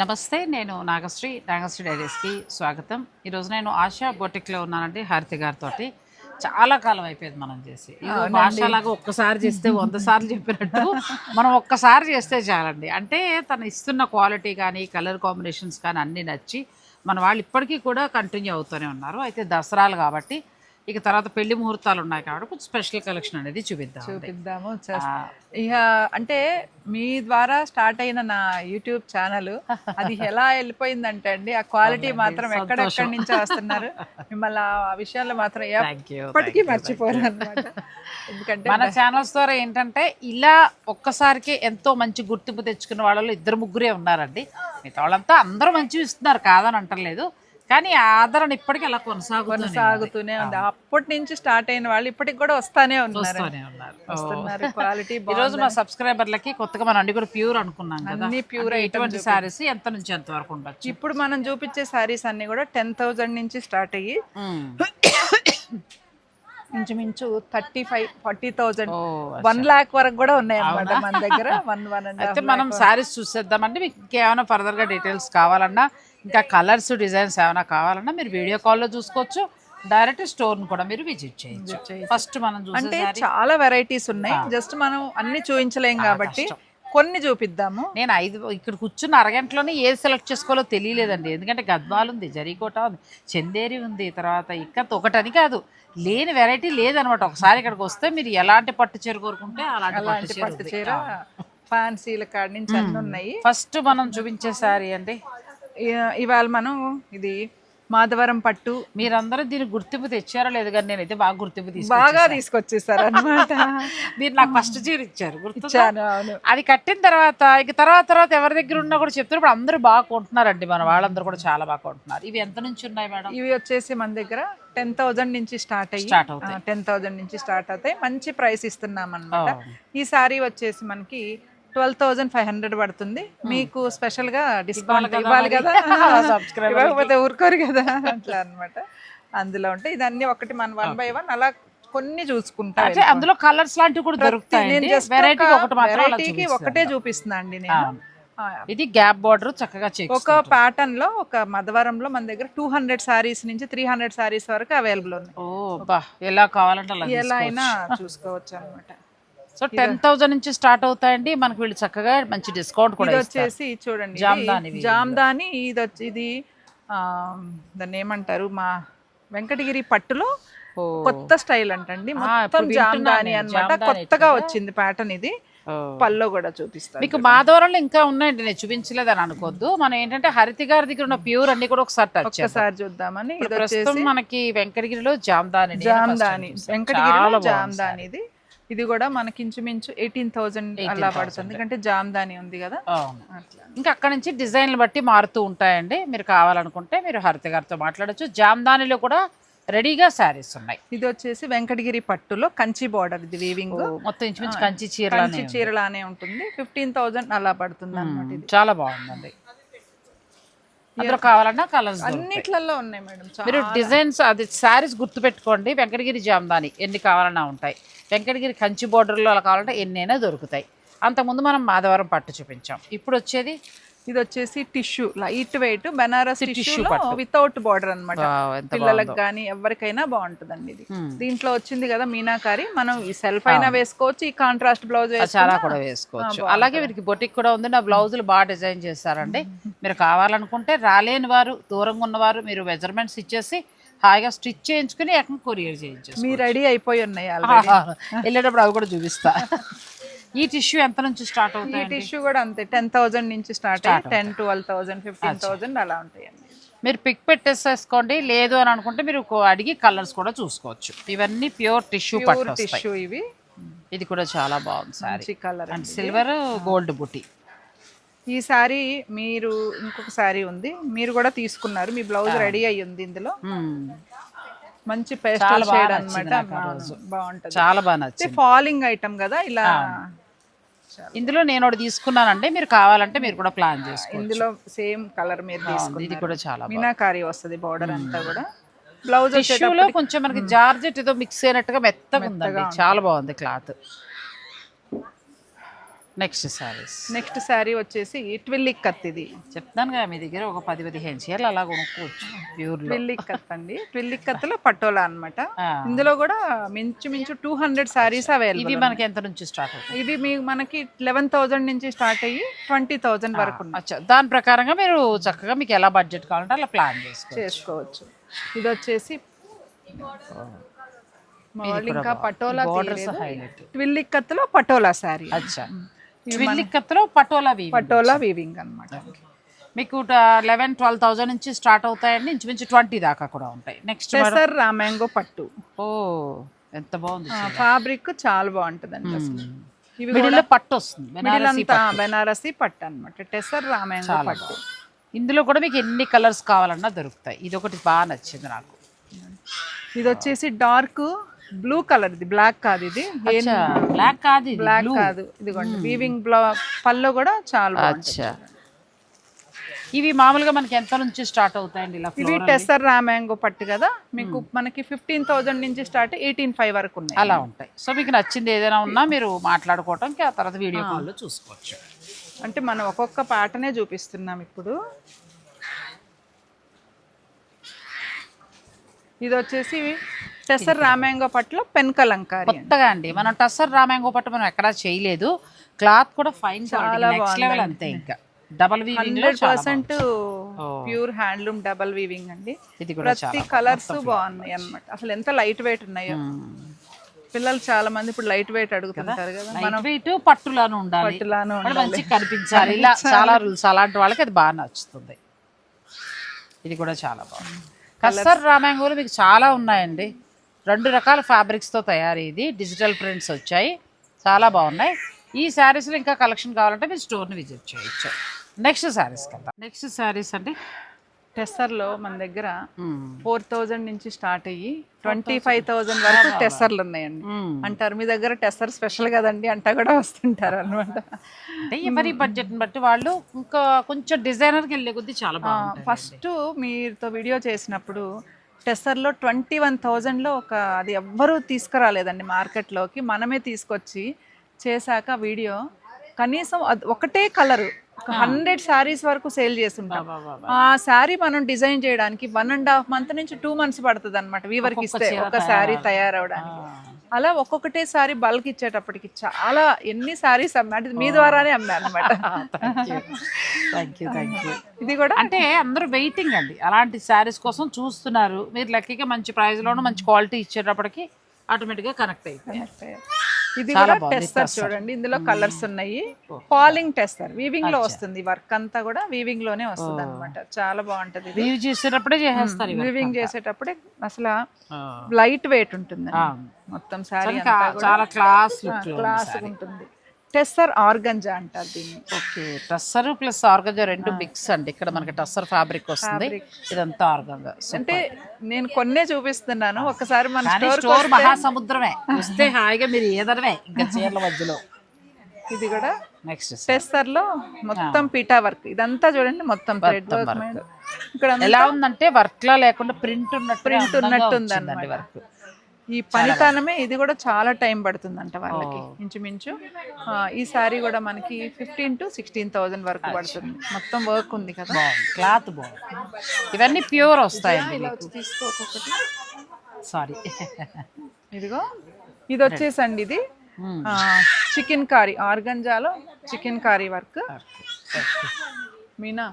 నమస్తే నేను నాగశ్రీ నాగశ్రీ డైరీస్కి స్వాగతం. ఈరోజు నేను ఆశా బొటిక్లో ఉన్నానండి హారతి గారితో చాలా కాలం అయిపోయింది మనం చేసి. భాషలాగా ఒక్కసారి చేస్తే వంద సార్లు చెప్పినట్టు మనం ఒక్కసారి చేస్తే చాలండి. అంటే తను ఇస్తున్న క్వాలిటీ కానీ కలర్ కాంబినేషన్స్ కానీ అన్నీ నచ్చి మన వాళ్ళు ఇప్పటికీ కూడా కంటిన్యూ అవుతూనే ఉన్నారు. అయితే దసరాలు కాబట్టి ఇక తర్వాత పెళ్ళి ముహూర్తాలు ఉన్నాయి కాబట్టి కొంచెం స్పెషల్ కలెక్షన్ అనేది చూపిద్దాం చూపిద్దాము. ఇక అంటే మీ ద్వారా స్టార్ట్ అయిన నా యూట్యూబ్ ఛానల్ అది ఎలా వెళ్ళిపోయిందంటే అండి ఆ క్వాలిటీ మాత్రం ఎక్కడెక్కడి నుంచి వస్తున్నారు. మిమ్మల్ని ఆ విషయాల్లో మాత్రం ఎప్పటికీ మర్చిపోరు అనమాట ఎందుకంటే మన ఛానల్స్ ద్వారా ఏంటంటే ఇలా ఒక్కసారికి ఎంతో మంచి గుర్తింపు తెచ్చుకున్న వాళ్ళలో ఇద్దరు ముగ్గురే ఉన్నారండి. మిగతా వాళ్ళంతా అందరూ మంచిగా ఇస్తున్నారు కాదని అంటలేదు. కానీ ఆదరణ ఇప్పటికీ అలా కొనసాగుతూనే ఉంది. అప్పటి నుంచి స్టార్ట్ అయిన వాళ్ళు ఇప్పటికి కూడా వస్తానే ఉన్నారు. వస్తున్నారు. క్వాలిటీ ఈ రోజు మా సబ్స్క్రైబర్లకి కొత్తగా మనం అన్ని కూడా ప్యూర్ అనుకున్నాం కదా. అన్ని అంటే ఎటువంటి సారీస్ ఎంత నుంచి ఎంత వరకు ఉండొచ్చు? ఇప్పుడు మనం చూపించే సారీస్ అన్ని కూడా టెన్ థౌజండ్ నుంచి స్టార్ట్ అయ్యి. ఇంచుమించు thirty five forty thousand. One lakh వరకు కూడా ఉన్నాయి అన్నమాట మన దగ్గర. వన్ వన్ అయితే మనం శారీస్ చూసేద్దామంటే మీకు ఇంకేమైనా ఫర్దర్గా డీటెయిల్స్ కావాలన్నా ఇంకా కలర్స్ డిజైన్స్ ఏమైనా కావాలన్నా మీరు వీడియో కాల్లో చూసుకోవచ్చు. డైరెక్ట్ స్టోర్ని కూడా మీరు విజిట్ చేయొచ్చు. ఫస్ట్ మనం అంటే చాలా వెరైటీస్ ఉన్నాయి. జస్ట్ మనం అన్ని చూపించలేం కాబట్టి కొన్ని చూపిద్దాము. నేను ఐదు ఇక్కడ కూర్చున్న అరగంటలోనే ఏది సెలెక్ట్ చేసుకోవాలో తెలియలేదండి. ఎందుకంటే గద్వాలు ఉంది జరీకోట ఉంది చందేరి ఉంది తర్వాత ఇక్కత్ ఒకటని కాదు. లేని వెరైటీ లేదనమాట. ఒకసారి ఇక్కడికి వస్తే మీరు ఎలాంటి పట్టు చీర కోరుకుంటే అలాంటి పట్టు చీర ఫ్యాన్సీల కాడి నుంచి అన్ని ఉన్నాయి. ఫస్ట్ మనం చూపించే సారీ అండి. ఇవాళ మనం ఇది మాధవరం పట్టు మీరందరూ దీన్ని గుర్తింపు తెచ్చారో లేదు కానీ నేనైతే బాగా గుర్తింపు తీసుకు బాగా తీసుకొచ్చేసారు అనమాట మీరు నాకు ఫస్ట్ చీర ఇచ్చారు గుర్తు ఇచ్చాను అవును. అది కట్టిన తర్వాత ఇక తర్వాత తర్వాత ఎవరి దగ్గర ఉన్నా కూడా చెప్తారు ఇప్పుడు అందరూ బాగా కొంటున్నారండి మన వాళ్ళందరూ కూడా చాలా బాగా కొంటున్నారు. ఇవి ఎంత నుంచి ఉన్నాయి మేడం? ఇవి వచ్చేసి మన దగ్గర టెన్ థౌజండ్ నుంచి స్టార్ట్ అయ్యి స్టార్ట్ అవుతాయి. టెన్ థౌజండ్ నుంచి స్టార్ట్ అవుతాయి. మంచి ప్రైస్ ఇస్తున్నాం అనమాట ఈ సారీ వచ్చేసి మనకి ట్వెల్వ్ థౌజండ్ ఫైవ్ హండ్రెడ్ పడుతుంది. మీకు స్పెషల్గా డిస్కౌంట్ ఇవ్వాలి కదా ఇవ్వకపోతే ఊరుకోరు కదా. అట్లా అన్నమాట. అందులో ఉంటాయి. ఇదన్నీ ఒకటి మన వన్ బై వన్. అలా కొన్ని చూసుకుంటా అందులో కలర్స్ లాంటివి కూడా దొరుకుతాయి నేను just వెరైటీ ఒక ఒకటి చూపిస్తున్నా అండి నేను. ఇది గ్యాప్ బార్డర్ చక్కగా చెక్ ఒక ప్యాటర్న్లో ఒక మధవరంలో మన దగ్గర టూ హండ్రెడ్ సారీస్ నుంచి త్రీ హండ్రెడ్ సారీస్ వరకు అవైలబుల్ ఉన్నాయి. ఓ ఎలా కావాలంటే ఎలా అయినా చూసుకోవచ్చు అనమాట సో టెన్ థౌసండ్ నుంచి స్టార్ట్ అవుతాయండి. మనకు వీళ్ళు చక్కగా మంచి డిస్కౌంట్ కూడా. వచ్చేసి చూడండి జామ్దాని జామ్దాని ఇది వచ్చి ఇది దాన్ని ఏమంటారు? మా వెంకటగిరి పట్టులో. కొత్త స్టైల్ అంటండి. మొత్తం జామ్దాని జామ్దాని కొత్తగా వచ్చింది ప్యాటర్న్ ఇది. పల్లో కూడా చూపిస్తాను మీకు మాధవరంలో ఇంకా ఉన్నాయండి. నేను చూపించలేదు అని అనుకోవద్దు మనం ఏంటంటే హరితి గారి దగ్గర ఉన్న ప్యూర్ అన్ని కూడా ఒకసారి టచ్ చేద్దాం. ఒక్కసారి చూద్దామని ఇది ప్రస్తుతం వచ్చేసి మనకి వెంకటగిరిలో జామ్దాని జామ్దాని. వెంకటగిరిలో జామ్దాని ఇది. ఇది కూడా మనకి ఇంచుమించు ఎయిటీన్ థౌసండ్ అలా పడుతుంది. ఎందుకంటే జామ్దాని ఉంది కదా. ఇంకా అక్కడ నుంచి డిజైన్లు బట్టి మారుతూ ఉంటాయండి. మీరు కావాలనుకుంటే మీరు హరిత గారితో మాట్లాడొచ్చు. జామ్దానిలో కూడా రెడీగా శారీస్ ఉన్నాయి. ఇది వచ్చేసి వెంకటగిరి పట్టులో కంచి బార్డర్ ఇది వీవింగ్ మొత్తం ఇంచుమించు కంచి చీరలు కంచి చీరలానే ఉంటుంది. ఫిఫ్టీన్ థౌసండ్ అలా పడుతుంది అన్నమాట ఇది. చాలా బాగుందండి. అందులో కావాలన్నా కలర్స్ అన్నిట్లలో ఉన్నాయి మేడం మీరు డిజైన్స్ అది శారీస్ గుర్తుపెట్టుకోండి. వెంకటగిరి జామ్దాని ఎన్ని కావాలన్నా ఉంటాయి. వెంకటగిరి కంచి బోర్డర్లో అలా కావాలంటే ఎన్నైనా దొరుకుతాయి. అంతకుముందు మనం మాధవరం పట్టు చూపించాం. ఇప్పుడు వచ్చేది ఇది వచ్చేసి tissue light weight Banaras tissue. Without border ఎంత పిల్లలకు కానీ ఎవరికైనా బాగుంటుందండి ఇది. దీంట్లో వచ్చింది కదా మీనాకారి మనం ఈ సెల్ఫ్ అయినా వేసుకోవచ్చు ఈ కాంట్రాస్ట్ బ్లౌజ్ చాలా కూడా వేసుకోవచ్చు. అలాగే వీరికి బొటిక్ కూడా ఉంది. నా బ్లౌజులు బాగా డిజైన్ చేస్తారండి మీరు కావాలనుకుంటే రాలేని వారు దూరంగా ఉన్నవారు మీరు మెజర్మెంట్స్ ఇచ్చేసి హాయిగా స్టిచ్ చేయించుకుని ఎక్కడ కొరియర్ చేయించేసి మీ రెడీ అయిపోయి ఉన్నాయి వెళ్ళేటప్పుడు అవి కూడా చూపిస్తా. ఈ టిష్యూ ఎంత నుంచి స్టార్ట్ ఈ అవుతాయి టిష్యూ కూడా అంతే. టెన్ థౌసండ్ నుంచి స్టార్ట్ అయ్యి ten twelve thousand fifteen thousand అలా ఉంటాయండి. మీరు పిక్ పెట్టేసేసుకోండి. లేదు అని అనుకుంటే మీరు అడిగి కలర్స్ కూడా చూసుకోవచ్చు. ఇవన్నీ ప్యూర్ టిష్యూ ప్యూర్ పట్టు టిష్యూ ఇవి. ఇది కూడా చాలా బాగుంది sari colour and. Silver gold బుటీ ఈ సారీ మీరు ఇంకొక సారీ ఉంది. మీరు కూడా తీసుకున్నారు. మీ బ్లౌజ్ రెడీ అయ్యి ఉంది ఇందులో. మంచి పేస్టల్ షేడ్ రోజు. బాగుంటది. చాలా బాగా నచ్చింది. ఫాలింగ్ ఐటమ్ కదా ఇలా ఇందులో నేను ఒకటి తీసుకున్నానంటే మీరు కావాలంటే మీరు కూడా ప్లాన్ చేసుకోండి ఇందులో సేమ్ కలర్ మీరు ఇది తీసుకున్నారు. కూడా చాలా మీనాకారి వస్తుంది బార్డర్ అంతా కూడా. బ్లౌజ్ టిష్యూలో కొంచెం మనకి జార్జెట్ ఏదో మిక్స్ అయినట్టుగా మెత్తగా ఉందండి. చాలా బాగుంది cloth next saris next sari వచ్చేసి ట్విల్లిక్ కత్ ఇది. చెప్తాను కదా మీ దగ్గర ఒక పది పదిహేను చీరలు అలా కొనుక్కోవచ్చు ప్యూర్లో. ట్విల్లిక్ కత్ అండి. ట్విల్లిక్ కత్లో పటోలా అన్నమాట. ఇందులో కూడా మించు మించు టూ హండ్రెడ్ శారీస్ ఇవి అవైలబుల్ మనకి ఎంత నుంచి స్టార్ట్ అవుతాయి? ఇది మీ మనకి లెవెన్ థౌజండ్ నుంచి స్టార్ట్ అయ్యి ట్వంటీ థౌజండ్ వరకు దాని ప్రకారంగా మీరు చక్కగా మీకు ఎలా బడ్జెట్ కావాలంటే అలా ప్లాన్ చేసుకోవచ్చు. చేసుకోవచ్చు. ఇది వచ్చేసి ఇంకా పటోలా ట్విల్లిక్ కత్లో పటోలా శారీ అచ్చా. ట్విల్లిక్కత్తులో పటోలా వీవి పటోలా వీవింగ్ అన్నమాట. మీకు లెవెన్ ట్వెల్వ్ థౌసండ్ నుంచి స్టార్ట్ అవుతాయండి ఇంచుమించు ట్వంటీ దాకా కూడా ఉంటాయి. నెక్స్ట్ టెసర్ రామాంగో పట్టు. ఓ ఎంత బాగుంది ఫ్యాబ్రిక్ చాలా బాగుంటుందండి మిడిల్లో పట్టు వస్తుంది బెనారసి పట్టు అన్నమాట. టెసర్ రామాంగో పట్టు. ఇందులో కూడా మీకు ఎన్ని కలర్స్ కావాలన్నా దొరుకుతాయి. ఇది ఒకటి బాగా నచ్చింది నాకు. ఇది వచ్చేసి డార్క్ బ్లూ కలర్ ఇది బ్లాక్ కాదు ఇది. బ్లాక్ కాదు ఇది బ్లాక్ కాదు. ఇదిగోండి వీవింగ్ బ్లౌ పళ్ళు కూడా చాలా అచ్చా. ఇవి మామూలుగా మనకి ఎంత నుంచి స్టార్ట్ అవుతాయండి ఇలా ఇవి టెసర్ రామాంగో పట్టు కదా? మీకు మనకి ఫిఫ్టీన్ థౌజండ్ నుంచి స్టార్ట్ ఎయిటీన్ ఫైవ్ వరకు ఉన్నాయి. అలా ఉంటాయి. సో మీకు నచ్చింది ఏదైనా ఉన్నా మీరు మాట్లాడుకోవటంకి ఆ తర్వాత వీడియో కాల్లో చూసుకోవచ్చు. అంటే మనం ఒక్కొక్క పాటనే చూపిస్తున్నాం ఇప్పుడు. ఇది వచ్చేసి టెసర్ రామాంగో పట్టులో పెన్ కలంకారీ అండి. కొత్తగా అండి. మనం టస్సర్ రామాంగో పట్టు మనం ఎక్కడా చేయలేదు. క్లాత్ కూడా ఫైన్ నెక్స్ట్ లెవెల్ అంతే ఇంకా. Double hundred percent pure handloom double weaving అండి. ఇది కూడా ప్రతి కలర్స్ బాగున్నాయి అన్నమాట. అసలు ఎంత లైట్ వెయిట్ ఉన్నాయో. పిల్లలు చాలా మంది ఇప్పుడు లైట్ వెయిట్ అడుగుతుంటారు కదా? లైట్ వెయిట్ పట్టులాను ఉండాలి. పట్టులాను మంచి కనిపించాలి. ఇలా చాలా. రూల్స్ అలాంటి వాళ్ళకి అది బాగా నచ్చుతుంది. ఇది కూడా చాలా బాగుంది. కస్తర్ రామాంగోలు మీకు చాలా ఉన్నాయండి. రెండు రకాల ఫ్యాబ్రిక్స్తో తయారీ ఇది. డిజిటల్ ప్రింట్స్ వచ్చాయి. చాలా బాగున్నాయి. ఈ శారీస్లో ఇంకా కలెక్షన్ కావాలంటే మీరు స్టోర్ని విజిట్ చేయొచ్చు. నెక్స్ట్ శారీస్ కదా నెక్స్ట్ శారీస్ అండి టెస్సర్లో మన దగ్గర ఫోర్ థౌజండ్ నుంచి స్టార్ట్ అయ్యి ట్వంటీ ఫైవ్ థౌజండ్ వరకు టెస్సర్లు ఉన్నాయండి. అంటారు మీ దగ్గర టెస్సర్ స్పెషల్ కదండి అంటా కూడా వస్తుంటారు అనమాట అంటే ఎవరి బడ్జెట్ని బట్టి వాళ్ళు ఇంకా కొంచెం డిజైనర్కి వెళ్ళే కొద్దీ చాలా బాగుంటుంది ఫస్ట్ మీతో వీడియో చేసినప్పుడు టెస్సర్లో ట్వంటీ వన్ థౌజండ్లో ఒక అది ఎవ్వరూ తీసుకురాలేదండి మార్కెట్లోకి. మనమే తీసుకొచ్చి చేశాక వీడియో. కనీసం ఒకటే కలర్. ఒక హండ్రెడ్ శారీస్ వరకు సేల్ చేస్తుంటాం. ఆ శారీ మనం డిజైన్ చేయడానికి వన్ అండ్ హాఫ్ మంత్ నుంచి టూ మంత్స్ పడుతుంది అనమాట వీవర్కి ఇస్తే ఒక శారీ తయారవడానికి అలా ఒక్కొక్కటే సారీ బల్క్ ఇచ్చేటప్పటికి చాలా ఎన్ని శారీస్ అమ్మా అంటే మీ ద్వారానే అమ్మా అనమాట థ్యాంక్ యూ థ్యాంక్ యూ ఇది కూడా అంటే అందరూ వెయిటింగ్ అండి. అలాంటి శారీస్ కోసం చూస్తున్నారు. మీరు లక్కీగా మంచి ప్రైస్లోనూ మంచి క్వాలిటీ ఇచ్చేటప్పటికి ఆటోమేటిక్గా కనెక్ట్ అయిపోయాయి ఇది కూడా టెస్టర్ చూడండి. ఇందులో కలర్స్ ఉన్నాయి. పాలింగ్ టెస్టర్ వీవింగ్లో వస్తుంది వర్క్ అంతా కూడా. వీవింగ్లోనే వస్తుంది అనమాట చాలా బాగుంటది లీవ్ చేసేటప్పుడే చేసేస్తారు. వీవింగ్ చేసేటప్పుడే అసలు. లైట్ వెయిట్ ఉంటుంది. మొత్తం ఇంకా చాలా క్లాస్ క్లాస్ ఉంటుంది. టెస్సర్ ఆర్గంజా అంటారు దీన్ని. ఓకే టస్సర్ ప్లస్ ఆర్గంజా రెండు మిక్స్ అండి. ఇక్కడ మనకి టస్సర్ ఫ్యాబ్రిక్ వస్తుంది. ఇదంతా ఆర్గంజా. అంటే నేను కొన్నే చూపిస్తున్నాను. ఒకసారి మన స్టోర్ మహాసముద్రమే. వస్తే హాయిగా మీరు ఏదనమే ఇంకా చీరల మధ్యలో. ఇది కూడా నెక్స్ట్ టెస్టర్లో మొత్తం పీటా వర్క్. ఇదంతా చూడండి మొత్తం థ్రెడ్ వర్క్ ఇక్కడ ఎలా ఉందంటే వర్క్ లా లేకుండా ప్రింట్ ఉన్నట్టు ప్రింట్ ఉన్నట్టు ఉంది ఉందండి వర్క్. ఈ పనితనమే ఇది కూడా చాలా టైం పడుతుందంట వాళ్ళకి. ఇంచుమించు ఈ సారీ కూడా మనకి ఫిఫ్టీన్ టు సిక్స్టీన్ థౌజండ్ వరకు పడుతుంది. మొత్తం వర్క్ ఉంది కదా. క్లాత్ బాగుంది. ఇవన్నీ ప్యూర్ వస్తాయండి ఇలా వచ్చి తీసుకో ఒక్కొక్కటి? సారీ. ఇదిగో ఇది వచ్చేసండి ఇది. చికెన్ కారీ ఆర్గంజాలో చికెన్ కారీ వర్క్. మీనా?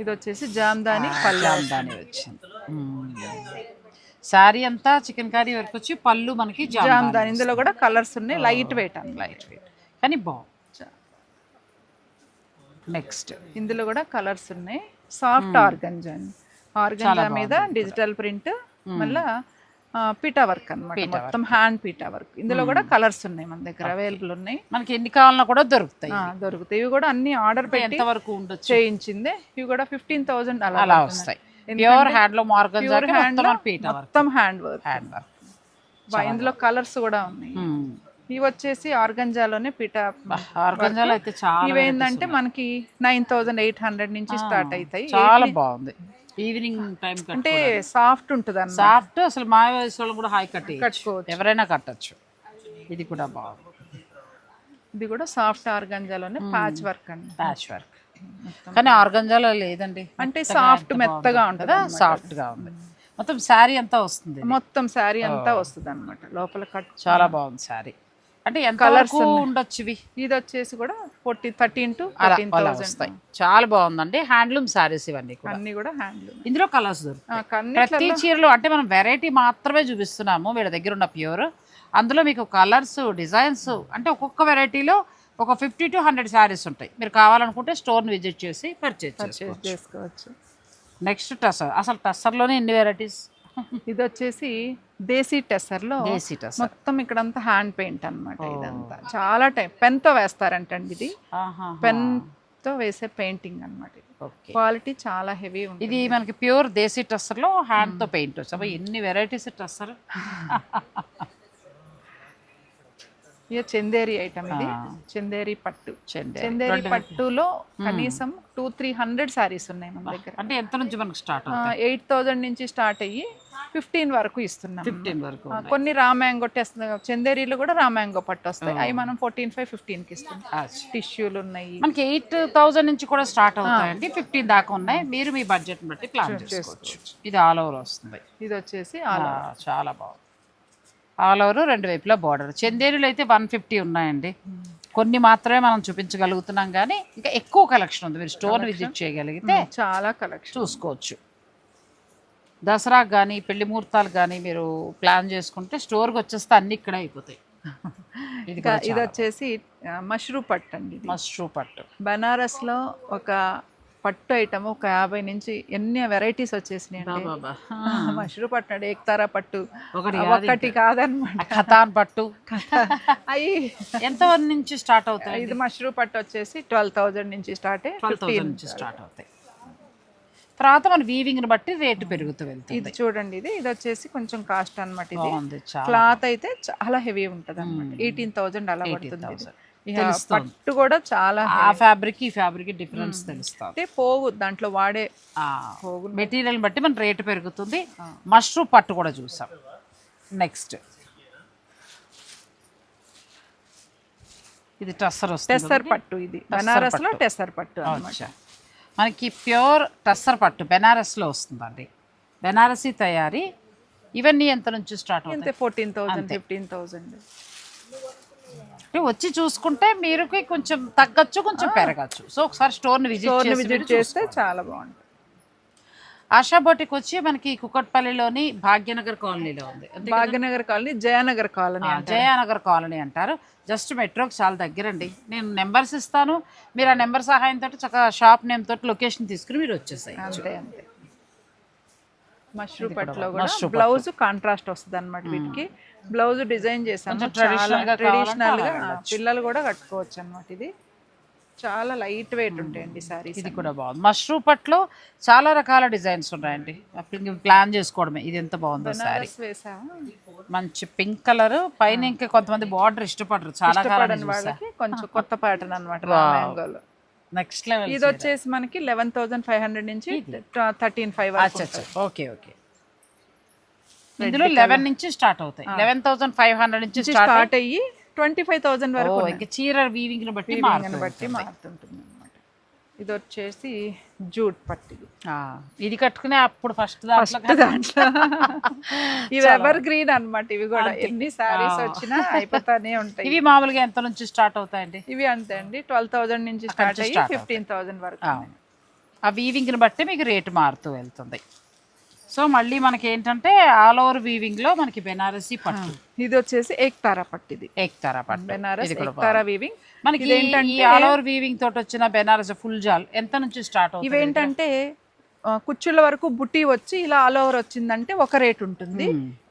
ఇది వచ్చేసి జామ్దాని పల్లె జామ్దాని వచ్చింది. శారీ అంతా చికెన్ కర్రీ వరకు వచ్చి పళ్ళు మనకి జామ్ జామ్దాని ఇందులో కూడా కలర్స్ ఉన్నాయి లైట్ వెయిట్ అన్నమాట. లైట్ వెయిట్ కానీ బాగుంది నెక్స్ట్ ఇందులో కూడా కలర్స్ ఉన్నాయి. సాఫ్ట్ ఆర్గంజా అండి. ఆర్గంజా మీద డిజిటల్ ప్రింట్ మళ్ళా ఆ, పీటా వర్క్ అన్నమాట. మొత్తం హ్యాండ్ పీటా వర్క్. ఇందులో కూడా కలర్స్ ఉన్నాయి మన దగ్గర అవైలబుల్ ఉన్నాయి. మనకి ఎన్ని కావాలన్నా కూడా దొరుకుతాయి దొరుకుతాయి. ఇవి కూడా అన్ని ఆర్డర్ పెట్టి వరకు ఉండొచ్చు? చేయించింది. ఇవి కూడా ఫిఫ్టీన్ థౌజండ్ అలా అలా. వస్తాయి. ప్యూర్ hand లో పీట వర్క్ మొత్తం హ్యాండ్ వర్క్ హ్యాండ్ వర్క్ ఇందులో కలర్స్ కూడా ఉన్నాయి. ఇవి వచ్చేసి ఆర్గంజాలోనే పీటా ఆర్గంజాలో అయితే చాలా ఇవేంటంటే మనకి నైన్ థౌజండ్ ఎయిట్ హండ్రెడ్ నుంచి స్టార్ట్ అవుతాయి. చాలా బాగుంది. ఈవినింగ్ టైం అంటే సాఫ్ట్ ఉంటుంది అన్న సాఫ్ట్ అసలు మా వయసు వాళ్ళు కూడా హాయ్ కట్టి కట్టుకోవచ్చు. ఎవరైనా కట్టచ్చు. ఇది కూడా బాగుంది. ఇది కూడా సాఫ్ట్ ఆర్గంజాలోనే ప్యాచ్ వర్క్ అండి ప్యాచ్ వర్క్ కానీ ఆర్గంజాలో లేదండి. అంటే సాఫ్ట్ మెత్తగా ఉంటుంది కదా? సాఫ్ట్గా ఉంది. మొత్తం శారీ అంతా వస్తుంది. మొత్తం శారీ అంతా వస్తుంది అనమాట లోపల కట్ చాలా బాగుంది శారీ. అంటే ఎంత ఉన్నాయి. ఉండొచ్చు ఇవి ఇది వచ్చేసి కూడా ఫోర్టీ థర్టీన్ టు అలా వస్తాయి. చాలా బాగుందండి. హ్యాండ్లూమ్ శారీస్ ఇవన్నీ కూడా. అన్ని కూడా హ్యాండ్లూమ్. ఇందులో కలర్స్ ప్రతి చీరలో అంటే మనం వెరైటీ మాత్రమే చూపిస్తున్నాము వీళ్ళ దగ్గర ఉన్న ప్యూర్ అందులో మీకు కలర్స్ డిజైన్స్ అంటే ఒక్కొక్క వెరైటీలో ఒక ఫిఫ్టీ టు హండ్రెడ్ శారీస్ ఉంటాయి. మీరు కావాలనుకుంటే స్టోర్ని విజిట్ చేసి పర్చేజ్ చేసుకోవచ్చు. నెక్స్ట్ టసర్ అసలు టస్సర్లోనే ఎన్ని వెరైటీస్ ఇది వచ్చేసి దేశీ టెస్సర్లో దేశీ టసర్ మొత్తం ఇక్కడంతా హ్యాండ్ పెయింట్ అన్నమాట ఇదంతా. చాలా టైం పెన్తో వేస్తారంటండి ఇది. పెన్తో వేసే పెయింటింగ్ ఓకే. క్వాలిటీ చాలా హెవీ ఉంటుంది. ఇది మనకి ప్యూర్ దేశీ టస్సర్లో హ్యాండ్తో పెయింట్ వచ్చి? అబ్బా ఎన్ని వెరైటీస్ టస్సర్? ఇక చందేరి ఐటమ్ ఇది. చందేరి పట్టు. చందేరి. పట్టులో కనీసం టూ త్రీ హండ్రెడ్ సారీస్ ఉన్నాయి మన దగ్గర. అంటే ఎంత నుంచి మనకు స్టార్ట్ ఎయిట్ థౌజండ్ నుంచి స్టార్ట్ అయ్యి ఫిఫ్టీన్ వరకు ఇస్తున్నాం ఫిఫ్టీన్ వరకు కొన్ని రా మ్యాంగో టెస్ట్ చందేరీలు కూడా రా మ్యాంగో పట్టు వస్తాయి. అవి మనం ఫోర్టీన్ ఫైవ్ ఫిఫ్టీన్కి ఇస్తాం అచ్చా. టిష్యూలు ఉన్నాయి. మనకి ఎయిట్ థౌజండ్ నుంచి కూడా స్టార్ట్ అవుతాయండి. ఫిఫ్టీన్ దాకా ఉన్నాయి. మీరు మీ బడ్జెట్ బట్టి ప్లాన్ చేసుకోవచ్చు. ఇది ఆల్ ఓవర్ వస్తుంది. ఇది వచ్చేసి చాలా బాగుంది. ఆల్ ఓవర్ రెండు వైపులా బార్డర్ చందేరులు అయితే వన్ ఫిఫ్టీ ఉన్నాయండి. కొన్ని మాత్రమే మనం చూపించగలుగుతున్నాం కానీ ఇంకా ఎక్కువ కలెక్షన్ ఉంది. మీరు స్టోర్ విజిట్ చేయగలిగితే చాలా కలెక్షన్ చూసుకోవచ్చు. దసరాకు కానీ పెళ్ళి ముహూర్తాలు కానీ మీరు ప్లాన్ చేసుకుంటే స్టోర్కి వచ్చేస్తే అన్ని ఇక్కడే అయిపోతాయి. ఇది వచ్చేసి మష్రూ పట్టు అండి మష్రూ పట్టు. బనారస్లో ఒక పట్టు ఐటమ్ ఒక యాభై నుంచి ఎన్ని వెరైటీస్ వచ్చేసినాయి మష్రూ పట్టు అంటే ఏక్తారా పట్టు. ఒకటి ఒక్కటి కాదనమాట. ఖతాన్ పట్టు. అయ్యి. ఎంత నుంచి స్టార్ట్ అవుతాయి ఇది మష్రూ పట్టు వచ్చేసి ట్వెల్వ్ థౌజండ్ నుంచి స్టార్ట్ నుంచి స్టార్ట్ అవుతాయి. తర్వాత మన వీవింగ్ని బట్టి రేటు పెరుగుతూ వెళ్తుంది. ఇది చూడండి ఇది ఇది వచ్చేసి కొంచెం కాస్ట్ అన్నమాట ఇది. క్లాత్ అయితే చాలా హెవీ ఉంటుంది అనమాట ఎయిటీన్ థౌజండ్ అలా పడుతుంది పట్టు కూడా చాలా ఆ ఫ్యాబ్రిక్ ఈ ఫ్యాబ్రిక్ డిఫరెన్స్ తెలుస్తుంది అంటే పోగు దాంట్లో వాడే మెటీరియల్ బట్టి మన రేటు పెరుగుతుంది. మష్రూమ్ పట్టు కూడా చూసాం. నెక్స్ట్ ఇది టస్సర్ వస్తుంది టెస్సర్ పట్టు ఇది. బనారస్లో టెస్సర్ పట్టు. మనకి ప్యూర్ టస్సర్ పట్టు బెనారస్లో వస్తుందండి. బెనారసీ తయారీ ఇవన్నీ ఎంత నుంచి స్టార్ట్ అవుతాయి? ఫోర్టీన్ థౌసండ్ ఫిఫ్టీన్ థౌసండ్ వచ్చి చూసుకుంటే మీరు కొంచెం తగ్గచ్చు కొంచెం పెరగచ్చు. సో ఒకసారి స్టోర్ని విజిట్ విజిట్ చేస్తే చాలా బాగుంటుంది. ఆశా బోటిక్ వచ్చి మనకి కుకట్పల్లిలోని భాగ్యనగర్ కాలనీలో ఉంది? Bhagyanagar colony Jayanagar colony Jayanagar colony అంటారు. జస్ట్ మెట్రోకి చాలా దగ్గరండి. నేను నెంబర్స్ ఇస్తాను. మీరు ఆ నెంబర్ సహాయంతో చక్కగా షాప్ నేమ్ తోటి లొకేషన్ తీసుకుని మీరు వచ్చేసాయి అంతే అంతే. మష్రూమ్ పట్టులో కూడా బ్లౌజ్ కాంట్రాస్ట్ వస్తుంది అనమాట వీటికి. బ్లౌజ్ డిజైన్ చేసాము ట్రెడిషనల్గా పిల్లలు కూడా కట్టుకోవచ్చు అనమాట ఇది. చాలా లైట్ వెయిట్ ఉంటాయండి సారీస్ ఇది కూడా బాగుంది. మష్రూమ్ పట్లో చాలా రకాల డిజైన్స్ ఉన్నాయండి. అప్పుడు ప్లాన్ చేసుకోవడమే. ఇది ఎంత బాగుందో సారీ మంచి పింక్ కలర్ పైన ఇంకా కొంతమంది బార్డర్ ఇష్టపడరు. చాలా కాలం కొంచెం కొత్త ప్యాటర్న్ అనమాట నెక్స్ట్ లెవెల్ ఇది వచ్చేసి మనకి లెవెన్ థౌసండ్ ఫైవ్ హండ్రెడ్ నుంచి థర్టీన్ ఫైవ్ ఓకే ఓకే. ఇందులో లెవెన్ నుంచి స్టార్ట్ అవుతాయి. లెవెన్ థౌసండ్ ఫైవ్ హండ్రెడ్ నుంచి స్టార్ట్ అయ్యి ట్వంటీ ఫైవ్ థౌసండ్ వరకు ఇంకా చీర వీవింగ్ని బట్టి. బట్టి మారుతుంటుంది ఇది వచ్చేసి జూట్ పట్టు ఇది కట్టుకునే అప్పుడు ఫస్ట్ దాంట్లో దాంట్లో. ఇవి ఎవర్ గ్రీన్ అన్నమాట ఇవి కూడా. ఎన్ని సారీస్ వచ్చినా అయిపోతానే ఉంటాయి. ఇవి మామూలుగా ఎంత నుంచి స్టార్ట్ అవుతాయండి? ఇవి అంతే అండి. ట్వెల్వ్ థౌసండ్ నుంచి స్టార్ట్ అయ్యి ఫిఫ్టీన్ థౌసండ్ వరకు ఆ. ఆ వీవింగ్ని బట్టి మీకు రేటు మారుతూ వెళ్తుంది. సో మళ్ళీ మనకి ఏంటంటే ఆల్ ఓవర్ వీవింగ్లో మనకి బెనారసీ పట్టు. ఇది వచ్చేసి ఏక్తారా పట్టు ఇది. ఏక్తారా పట్టు. బెనారస్ ఏక్తారా వీవింగ్ మనకి ఈ ఆల్ ఓవర్ వీవింగ్ తోటి వచ్చిన బెనారస్ ఫుల్ జాల్ ఎంత నుంచి స్టార్ట్ అవుతుంది? ఇవేంటంటే ఆ, కుచ్చుళ్ళ వరకు బుట్టి వచ్చి ఇలా ఆల్ ఓవర్ వచ్చిందంటే ఒక రేట్ ఉంటుంది.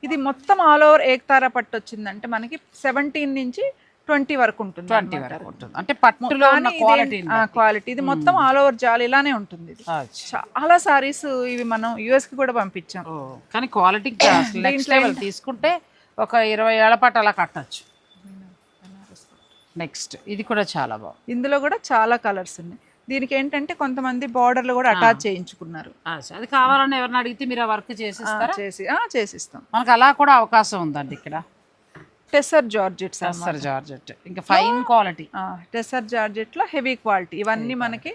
ఇది మొత్తం ఆల్ ఓవర్ ఏక్తారా పట్టు వచ్చిందంటే మనకి సెవెంటీన్ నుంచి ట్వంటీ వరకు ఉంటుంది ట్వంటీ వరకు ఉంటుంది. అంటే పట్టులో ఉన్న క్వాలిటీ క్వాలిటీ ఇది మొత్తం ఆల్ ఓవర్ జాల్ ఇలానే ఉంటుంది ఇది. చాలా సారీస్ ఇవి మనం యుఎస్కి కూడా పంపించాం. కానీ క్వాలిటీ నెక్స్ట్ లెవెల్ తీసుకుంటే ఒక ఇరవై ఏళ్ళ పాటు అలా కట్టచ్చు. నెక్స్ట్ ఇది కూడా చాలా బాగుంది. ఇందులో కూడా చాలా కలర్స్ ఉన్నాయి. దీనికి ఏంటంటే కొంతమంది బార్డర్లు కూడా అటాచ్ చేయించుకున్నారు. అది కావాలని ఎవరిని అడిగితే మీరు ఆ వర్క్ చేసిస్తారా? చేసి ఆ, చేసిస్తాం. మనకు అలా కూడా అవకాశం ఉందండి ఇక్కడ. Tussar georgettes tussar georgette. ఇంకా ఫైన్ క్వాలిటీ. టెసర్ జార్జెట్లో హెవీ క్వాలిటీ. ఇవన్నీ మనకి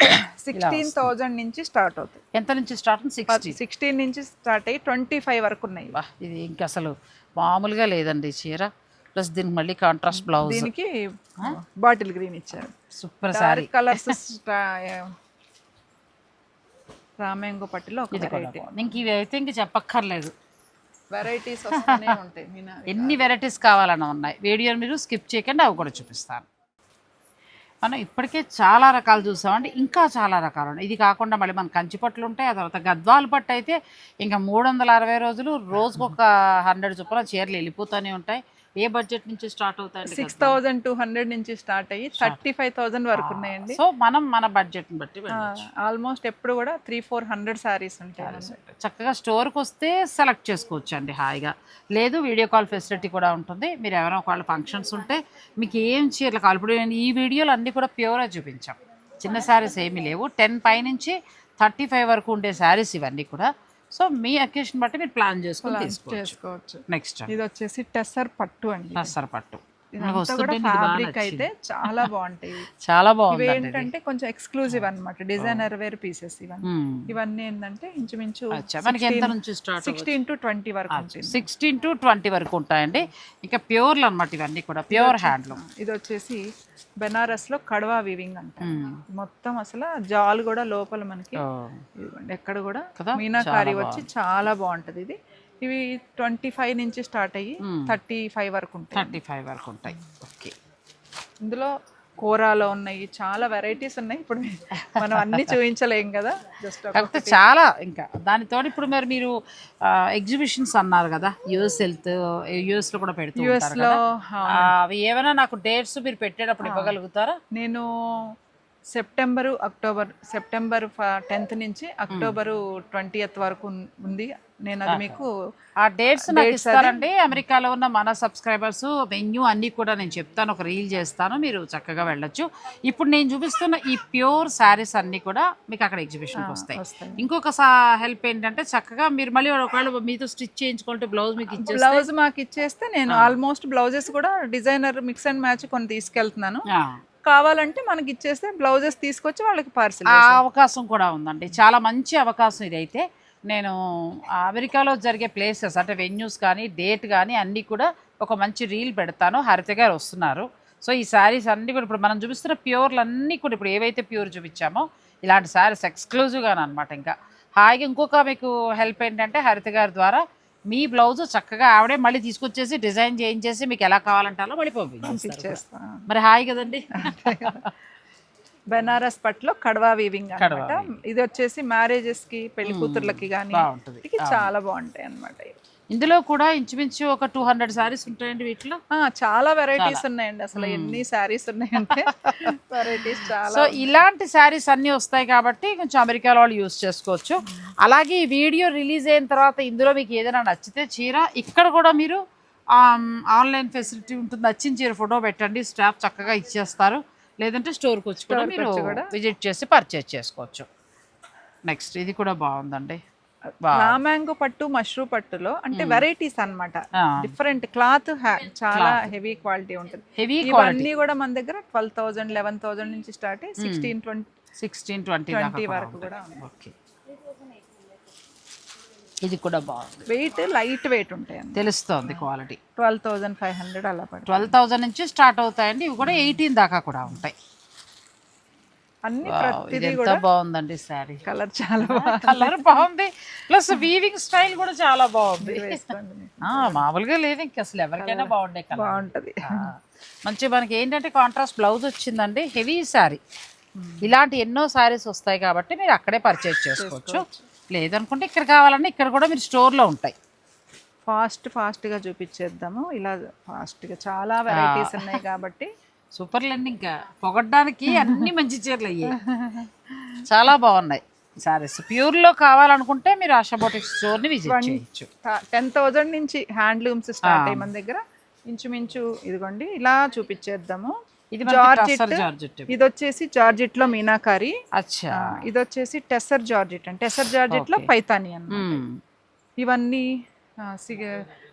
సిక్స్టీన్ థౌజండ్ నుంచి స్టార్ట్ అవుతాయి. ఎంత నుంచి స్టార్ట్ సిక్స్టీ. సిక్స్టీన్ నుంచి స్టార్ట్ అయ్యి ట్వంటీ ఫైవ్ వరకు ఉన్నాయి. ఇది ఇంకా అసలు మామూలుగా లేదండి చీర. ప్లస్ దీనికి మళ్ళీ కాంట్రాస్ట్ బ్లౌజ్ దీనికి బాటిల్ గ్రీన్ ఇచ్చారు. సూపర్ సారీ. కలర్స్ పట్టులో ఒక. ఇంక ఇవి అయితే ఇంక చెప్పక్కర్లేదు. వెరైటీస్ వస్తూనే ఉంటాయి ఎన్ని వెరైటీస్ కావాలన్నా ఉన్నాయి. వీడియో మీరు స్కిప్ చేయకండి అవి కూడా చూపిస్తాను. మనం ఇప్పటికే చాలా రకాలు చూసామండి ఇంకా చాలా రకాలు ఉన్నాయి. ఇది కాకుండా మళ్ళీ మన కంచిపట్లు ఉంటాయి ఆ తర్వాత గద్వాల పట్టు అయితే ఇంకా మూడు వందల అరవై రోజులు రోజుకు ఒక హండ్రెడ్ చొప్పున చీరలు వెళ్ళిపోతూనే ఉంటాయి. ఏ బడ్జెట్ నుంచి స్టార్ట్ అవుతాయండి సిక్స్ థౌజండ్ టూ హండ్రెడ్ నుంచి స్టార్ట్ అయ్యి థర్టీ ఫైవ్ థౌజండ్ వరకు ఉన్నాయండి. సో మనం మన బడ్జెట్ని బట్టి. ఆల్మోస్ట్ ఎప్పుడు కూడా త్రీ ఫోర్ హండ్రెడ్ సారీస్ ఉంటాయి. చక్కగా స్టోర్కి వస్తే సెలెక్ట్ చేసుకోవచ్చు అండి హాయిగా. లేదు వీడియో కాల్ ఫెసిలిటీ కూడా ఉంటుంది. మీరు ఎవరైనా ఒకవేళ ఫంక్షన్స్ ఉంటే మీకు ఏం చీరలు కావాలి ఇప్పుడు ఈ వీడియోలు అన్నీ కూడా ప్యూర్గా చూపించాం. చిన్న శారీస్ ఏమీ లేవు. టెన్ పై నుంచి థర్టీ ఫైవ్ వరకు ఉండే శారీస్ ఇవన్నీ కూడా సో మీ అకేషన్ బట్టి మీరు ప్లాన్ చేసుకొని తీసుకోవచ్చు. చేసుకోవచ్చు. నెక్స్ట్ ఇది వచ్చేసి టెస్సర్ పట్టు అండి. టస్సర్ పట్టు. ఇదంతా కూడా ఫ్యాబ్రిక్. అయితే చాలా బాగుంటాయి. చాలా బాగుంది ఏంటంటే కొంచెం ఎక్స్క్లూజివ్ అన్నమాట డిజైనర్ వేర్ పీసెస్ ఇవన్నీ. ఇవన్నీ ఏంటంటే ఇంచుమించు మనకి ఎంత నుంచి స్టార్ట్ సిక్స్టీన్ టు ట్వంటీ వరకు సిక్స్టీన్ టు ట్వంటీ వరకు ఉంటాయండి. ఇంకా ప్యూర్లు అనమాట ఇవన్నీ కూడా ప్యూర్ హ్యాండ్లూమ్ ఇది వచ్చేసి బెనారస్లో కడవా వీవింగ్ అంట మొత్తం అసలు జాల్ కూడా లోపల మనకి ఎక్కడ కూడా? మీనాకారి వచ్చి చాలా బాగుంటది ఇది. ఇవి ట్వంటీ ఫైవ్ నుంచి స్టార్ట్ అయ్యి థర్టీ ఫైవ్ వరకు ఉంటాయి. థర్టీ ఫైవ్ వరకు ఉంటాయి. ఓకే. ఇందులో కోరాలో ఉన్నాయి చాలా వెరైటీస్ ఉన్నాయి. ఇప్పుడు మనం అన్ని చూపించలేం కదా జస్ట్ కాకపోతే చాలా ఇంకా. దానితో ఇప్పుడు మరి మీరు ఎగ్జిబిషన్స్ అన్నారు కదా యుఎస్ వెళ్త్ యుఎస్లో కూడా పెడుతూ యుఎస్లో అవి ఏమైనా నాకు డేట్స్ మీరు పెట్టేటప్పుడు ఇవ్వగలుగుతారా? నేను సెప్టెంబరు అక్టోబర్ సెప్టెంబర్ టెన్త్ నుంచి అక్టోబరు ట్వంటీయత్ వరకు ఉంది. నేను అది మీకు ఆ డేట్స్ నాకు ఇస్తారండి. అమెరికాలో ఉన్న మన సబ్స్క్రైబర్స్ వెన్యూ అన్నీ కూడా నేను చెప్తాను. ఒక రీల్ చేస్తాను. మీరు చక్కగా వెళ్ళొచ్చు. ఇప్పుడు నేను చూపిస్తున్న ఈ ప్యూర్ శారీస్ అన్నీ కూడా మీకు అక్కడ ఎగ్జిబిషన్కి వస్తాయి. ఇంకొక హెల్ప్ ఏంటంటే చక్కగా మీరు మళ్ళీ ఒకవేళ మీతో స్టిచ్ చేయించుకుంటే బ్లౌజ్ మీకు ఇచ్చేస్తే బ్లౌజ్ మాకు ఇచ్చేస్తే నేను ఆల్మోస్ట్ బ్లౌజెస్ కూడా డిజైనర్ మిక్స్ అండ్ మ్యాచ్ కొన్ని తీసుకెళ్తున్నాను. కావాలంటే మనకి ఇచ్చేస్తే బ్లౌజెస్ తీసుకొచ్చి వాళ్ళకి పార్సిల్ ఆ అవకాశం కూడా ఉందండి. చాలా మంచి అవకాశం ఇదైతే. నేను అమెరికాలో జరిగే ప్లేసెస్ అంటే వెన్యూస్ కానీ డేట్ కానీ అన్నీ కూడా ఒక మంచి రీల్ పెడతాను. హరిత గారు వస్తున్నారు. సో ఈ శారీస్ అన్నీ కూడా ఇప్పుడు మనం చూపిస్తున్న ప్యూర్లు అన్నీ కూడా ఇప్పుడు ఏవైతే ప్యూర్ చూపించామో ఇలాంటి శారీస్ ఎక్స్క్లూజివ్గానే అనమాట ఇంకా. హాయిగా ఇంకొక మీకు హెల్ప్ ఏంటంటే హరిత గారి ద్వారా మీ బ్లౌజ్ చక్కగా ఆవిడే మళ్ళీ తీసుకొచ్చేసి డిజైన్ చేయించేసి మీకు ఎలా కావాలంటే అలా మళ్ళీ పంపించేస్తారు ఇచ్చేస్తాను మరి హాయ్ కదండి. బెనారస్ పట్లో కడవా వీవింగ్ అన్నమాట. ఇది వచ్చేసి మ్యారేజెస్కి పెళ్ళి కూతుర్లకి కానీ చాలా బాగుంటాయి అన్నమాట ఇవి. ఇందులో కూడా ఇంచుమించు ఒక టూ హండ్రెడ్ శారీస్ ఉంటాయండి వీటిలో. చాలా వెరైటీస్ ఉన్నాయండి అసలు. ఎన్ని శారీస్ ఉన్నాయంటే వెరైటీస్ చాలా సో ఇలాంటి శారీస్ అన్నీ వస్తాయి కాబట్టి కొంచెం అమెరికాలో వాళ్ళు యూస్ చేసుకోవచ్చు. అలాగే ఈ వీడియో రిలీజ్ అయిన తర్వాత ఇందులో మీకు ఏదైనా నచ్చితే చీర ఇక్కడ కూడా మీరు ఆన్లైన్ ఫెసిలిటీ ఉంటుంది నచ్చిన చీర ఫోటో పెట్టండి. స్టాఫ్ చక్కగా ఇచ్చేస్తారు. లేదంటే స్టోర్కి వచ్చి కూడా మీరు విజిట్ చేసి పర్చేజ్ చేసుకోవచ్చు. నెక్స్ట్ ఇది కూడా బాగుందండి. రామ్యాంగో పట్టు మష్రూ పట్టులో అంటే వెరైటీస్ అన్నమాట. ఆ. డిఫరెంట్ క్లాత్ చాలా హెవీ క్వాలిటీ ఉంటుంది. హెవీ ఇవన్నీ కూడా మన దగ్గర ట్వెల్వ్ థౌసండ్ లెవెన్ థౌసండ్ నుంచి స్టార్ట్ అయ్యి sixteen twenty sixteen twenty twenty వరకు కూడా ఓకే ఇది కూడా బాగుంది. వెయిట్ లైట్ వెయిట్ ఉంటాయి తెలుస్తోంది quality twelve thousand five hundred అలా ట్వెల్వ్ థౌజండ్ నుంచి స్టార్ట్ అవుతాయండి. ఇవి కూడా ఎయిటీన్ దాకా కూడా ఉంటాయి. అన్ని ప్రతిదీ కూడా బాగుందండి శారీ. కలర్ చాలా కలర్ బాగుంది. ప్లస్ వీవింగ్ స్టైల్ కూడా చాలా బాగుంది. మామూలుగా లేదు ఇంక అసలు ఎవరికైనా బాగుండే కలర్. బాగుంటది. మంచి మనకి ఏంటంటే కాంట్రాస్ట్ బ్లౌజ్ వచ్చిందండి హెవీ శారీ. ఇలాంటి ఎన్నో శారీస్ వస్తాయి కాబట్టి మీరు అక్కడే పర్చేజ్ చేసుకోవచ్చు. లేదనుకుంటే ఇక్కడ కావాలంటే ఇక్కడ కూడా మీరు స్టోర్లో ఉంటాయి. ఫాస్ట్ ఫాస్ట్గా చూపించేద్దాము. ఇలా ఫాస్ట్గా చాలా వెరైటీస్ ఉన్నాయి కాబట్టి సూపర్ లేండి ఇంకా పొగడ్డానికి అన్ని మంచి చీరలు అయ్యాయి. చాలా బాగున్నాయి. సారీస్ ప్యూర్లో కావాలనుకుంటే మీరు ఆశా బోటిక్ స్టోర్ని విజిట్ చేయొచ్చు. టెన్ థౌజండ్ నుంచి హ్యాండ్లూమ్స్ స్టార్ట్ అయ్యి మన దగ్గర. ఇంచుమించు ఇదిగోండి ఇలా చూపించేద్దాము. ఇది జార్జెట్ ఇది వచ్చేసి జార్జెట్లో మీనాకారి. అచ్చా. ఇది వచ్చేసి టెసర్ జార్జెట్ అండి. టెసర్ జార్జెట్లో పైతాని అన్నమాట. ఇవన్నీ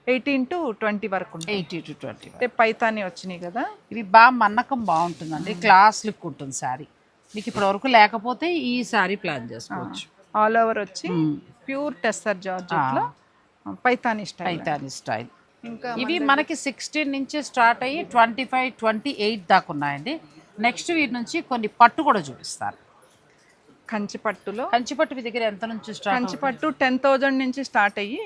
ఎయిటీన్ టు ట్వంటీ వరకు ఎయిటీ టు ట్వంటీ అంటే పైతాని వచ్చినాయి కదా. ఇవి బాగా మన్నకం బాగుంటుందండి. క్లాస్ లుక్ ఉంటుంది శారీ. మీకు ఇప్పటి వరకు లేకపోతే ఈ శారీ ప్లాన్ చేసుకోవచ్చు. ఆల్ ఓవర్ వచ్చి ప్యూర్ టెస్సర్ జార్జెట్లో పైతాని స్టైల్. పైతాని స్టైల్. ఇంకా ఇవి మనకి సిక్స్టీన్ నుంచి స్టార్ట్ అయ్యి ట్వంటీ ఫైవ్ ట్వంటీ ఎయిట్ దాకా ఉన్నాయండి. నెక్స్ట్ వీటి నుంచి కొన్ని పట్టు కూడా చూపిస్తారు కంచి పట్టులో కంచిపట్టు మీ దగ్గర ఎంత నుంచి స్టార్ట్ కంచి పట్టు టెన్ థౌజండ్ నుంచి స్టార్ట్ అయ్యి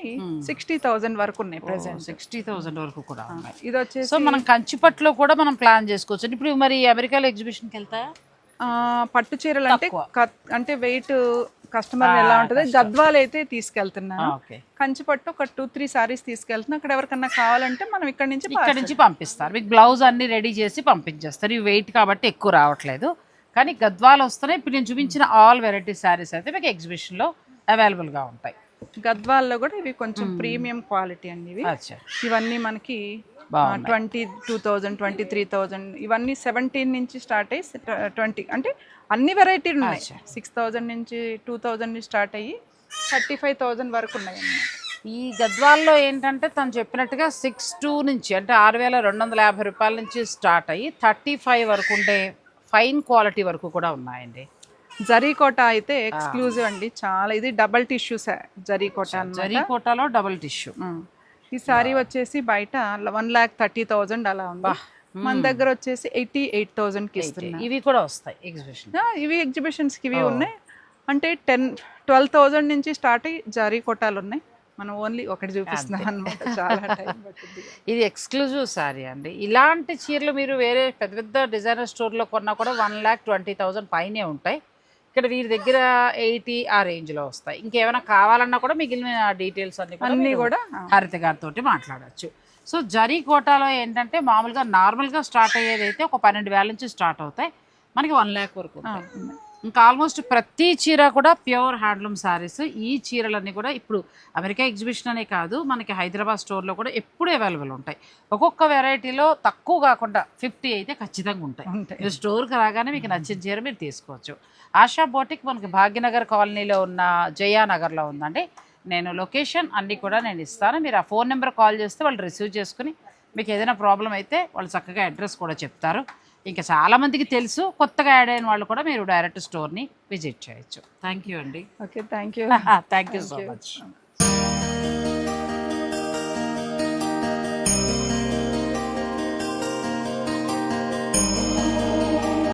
సిక్స్టీ థౌజండ్ వరకు ఉన్నాయి ప్రెసెంట్ సిక్స్టీ థౌసండ్ వరకు కూడా ఉన్నాయి. ఇది వచ్చేసి సో మనం కంచిపట్టులో కూడా మనం ప్లాన్ చేసుకోవచ్చు. ఇప్పుడు మరి అమెరికాలో ఎగ్జిబిషన్కి వెళ్తా? పట్టు చీరలు అంటే అంటే వెయిట్ కస్టమర్ ఎలా ఉంటుంది? గద్వాలు అయితే తీసుకెళ్తున్నాను. ఓకే. కంచి పట్టు ఒక టూ త్రీ సారీస్ తీసుకెళ్తున్నా. అక్కడ ఎవరికన్నా కావాలంటే మనం ఇక్కడ నుంచి ఇక్కడ నుంచి పంపిస్తారు. మీకు బ్లౌజ్ అన్ని రెడీ చేసి పంపించేస్తారు. ఇవి వెయిట్ కాబట్టి ఎక్కువ రావట్లేదు. కానీ గద్వాలు వస్తున్నాయి ఇప్పుడు నేను చూపించిన ఆల్ వెరైటీ శారీస్ అయితే మీకు ఎగ్జిబిషన్లో అవైలబుల్గా ఉంటాయి. గద్వాల్లో కూడా ఇవి కొంచెం ప్రీమియం క్వాలిటీ అండి ఇవి. ఇవన్నీ మనకి. Twenty two thousand twenty three thousand ఇవన్నీ సెవెంటీన్ నుంచి స్టార్ట్ అయ్యి ట్వంటీ అంటే అన్ని వెరైటీలు ఉన్నాయి. సిక్స్ థౌజండ్ నుంచి టూ థౌజండ్ నుంచి స్టార్ట్ అయ్యి థర్టీ ఫైవ్ థౌజండ్ వరకు ఉన్నాయి ఈ గద్వాల్లో ఏంటంటే తను చెప్పినట్టుగా సిక్స్ టూ నుంచి అంటే ఆరు వేల రెండు వందల యాభై రూపాయల నుంచి స్టార్ట్ అయ్యి థర్టీ ఫైవ్ వరకు ఉండే ఫైన్ క్వాలిటీ వరకు కూడా ఉన్నాయండి. జరీకోట అయితే ఎక్స్క్లూజివ్ అండి. చాలా ఇది డబల్ టిష్యూ జరీకోట అన్నమాట. జరీ కోటాలో డబుల్ టిష్యూ. ఈ సారీ వచ్చేసి బయట వన్ ల్యాక్ థర్టీ థౌజండ్ అలా ఉంది. మన దగ్గర వచ్చేసి ఎయిటీ ఎయిట్ థౌజండ్కి ఇస్తున్నా ఇవి కూడా వస్తాయి ఎగ్జిబిషన్. ఇవి ఎగ్జిబిషన్స్కి ఇవి ఉన్నాయి. అంటే టెన్ ట్వెల్వ్ థౌజండ్ నుంచి స్టార్ట్ అయ్యి జరీ కొట్టాలు ఉన్నాయి మనం ఓన్లీ ఒకటి చూపిస్తున్నాం అనమాట చాలా టైం పట్టింది ఇది ఎక్స్క్లూజివ్ శారీ అండి. ఇలాంటి చీరలు మీరు వేరే పెద్ద పెద్ద డిజైనర్ స్టోర్లో కొన్నా కూడా వన్ ల్యాక్ ట్వంటీ థౌజండ్ పైనే ఉంటాయి. ఇక్కడ వీరి దగ్గర ఎయిటీ ఆ రేంజ్లో వస్తాయి. ఇంకేమైనా కావాలన్నా కూడా మిగిలిన డీటెయిల్స్ అన్ని కూడా అన్నీ కూడా హరిత గారితో మాట్లాడచ్చు. సో జరీ కోటాలో ఏంటంటే మామూలుగా నార్మల్గా స్టార్ట్ అయ్యేది అయితే ఒక పన్నెండు వేల నుంచి స్టార్ట్ అవుతాయి. మనకి వన్ ల్యాక్ వరకు. ఇంకా ఆల్మోస్ట్ ప్రతి చీర కూడా ప్యూర్ హ్యాండ్లూమ్ శారీస్. ఈ చీరలన్నీ కూడా ఇప్పుడు అమెరికా ఎగ్జిబిషన్ అనే కాదు మనకి హైదరాబాద్ స్టోర్లో కూడా ఎప్పుడు అవైలబుల్ ఉంటాయి. ఒక్కొక్క వెరైటీలో తక్కువ కాకుండా ఫిఫ్టీ అయితే ఖచ్చితంగా ఉంటాయి. ఉంటాయి. మీరు స్టోర్కి రాగానే మీకు నచ్చిన చీర మీరు తీసుకోవచ్చు. ఆశా బోటిక్ మనకి భాగ్యనగర్ కాలనీలో ఉన్న జయానగర్లో ఉందండి. నేను లొకేషన్ అన్నీ కూడా నేను ఇస్తాను. మీరు ఆ ఫోన్ నెంబర్ కాల్ చేస్తే వాళ్ళు రిసీవ్ చేసుకుని మీకు ఏదైనా ప్రాబ్లం అయితే వాళ్ళు చక్కగా అడ్రస్ కూడా చెప్తారు. ఇంకా చాలామందికి తెలుసు కొత్తగా యాడ్ అయిన వాళ్ళు కూడా మీరు డైరెక్ట్ స్టోర్ని విజిట్ చేయొచ్చు. థ్యాంక్ యూ అండి. Okay thank you thank you so much.